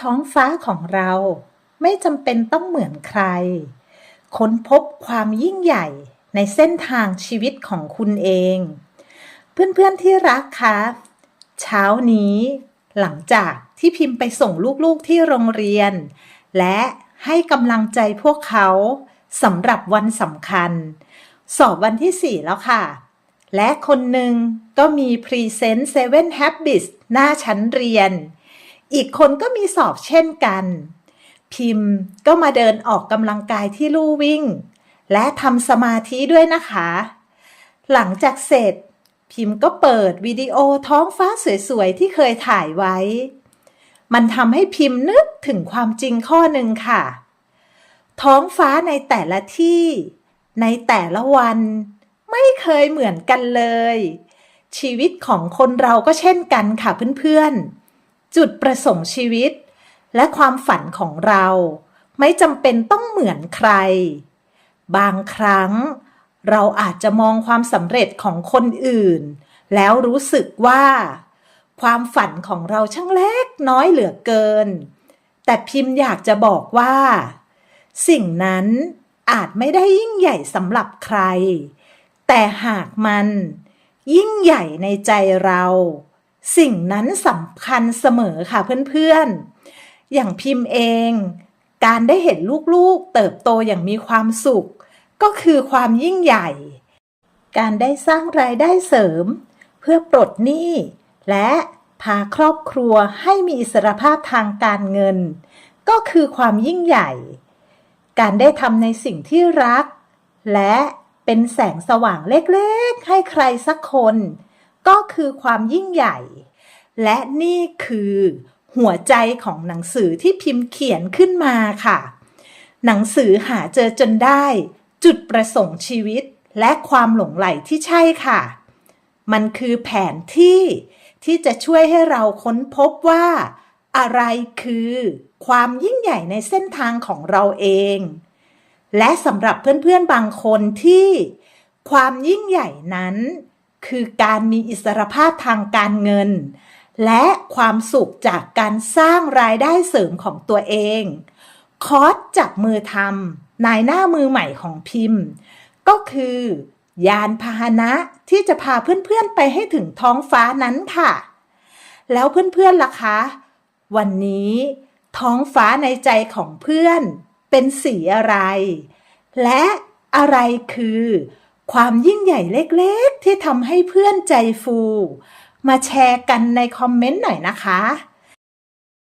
ท้องฟ้าของเราไม่จำเป็นต้องเหมือนใคร ค้นพบความยิ่งใหญ่ในเส้นทางชีวิตของคุณเอง เพื่อนๆที่รักคะเช้านี้หลังจากที่พิมพ์ไปส่งลูกๆที่โรงเรียน และให้กำลังใจพวกเขาสำหรับวันสำคัญ สอบวันที่ 4 แล้วค่ะ และคนหนึ่งก็มี Present 7 Habits หน้าชั้นเรียน อีกคนก็มีสอบเช่นกัน พิมพ์ก็มาเดินออกกำลังกายที่ลู่วิ่ง และทำสมาธิด้วยนะคะ หลังจากเสร็จ พิมพ์ก็เปิดวิดีโอท้องฟ้าสวยๆ ที่เคยถ่ายไว้ มันทำให้พิมพ์นึกถึงความจริงข้อหนึ่งค่ะ ท้องฟ้าในแต่ละที่ ในแต่ละวัน ไม่เคยเหมือนกันเลย ชีวิตของคนเราก็เช่นกันค่ะเพื่อนๆ จุดประสงค์ชีวิต และความฝันของเรา ไม่จำเป็นต้องเหมือนใคร บางครั้ง เราอาจจะมองความสำเร็จของคนอื่น แล้วรู้สึกว่า ความฝันของเราช่างเล็กน้อยเหลือเกิน แต่พิมพ์อยากจะบอกว่า สิ่งนั้นอาจไม่ได้ยิ่งใหญ่สำหรับใคร แต่หากมันยิ่งใหญ่ในใจเรา สิ่งนั้นสำคัญเสมอค่ะเพื่อนๆ อย่างพิมพ์เอง การได้เห็นลูกๆ เติบโตอย่างมีความสุข ก็คือความยิ่งใหญ่ การได้สร้างรายได้เสริม เพื่อปลดหนี้และพาครอบครัวให้มีอิสรภาพทางการเงิน ก็คือความยิ่งใหญ่ การได้ทำในสิ่งที่รัก และเป็นแสงสว่างเล็กๆ ให้ใครสักคน ก็คือความยิ่งใหญ่ และนี่คือหัวใจของหนังสือที่พิมพ์เขียนขึ้นมาค่ะ หนังสือหาเจอจนได้ จุดประสงค์ชีวิตและความหลงใหลที่ใช่ค่ะ มันคือแผนที่ที่จะช่วยให้เราค้นพบว่า อะไรคือ ความยิ่งใหญ่ในเส้นทางของเราเอง และสำหรับเพื่อนๆบางคนที่ ความยิ่งใหญ่นั้น คือการมีอิสรภาพทางการเงิน และความสุขจากการสร้างรายได้เสริมของตัวเอง คอร์สจับมือทำนายหน้ามือใหม่ของพิมพ์ ก็คือยานพาหนะที่จะพาเพื่อนๆไปให้ถึงท้องฟ้านั้นค่ะ แล้วเพื่อนๆล่ะคะ วันนี้ท้องฟ้าในใจของเพื่อนเป็นสีอะไร และอะไรคือ ความยิ่งใหญ่เล็กๆ ที่ทำให้เพื่อนใจฟู มาแชร์กันในคอมเมนต์หน่อยนะคะ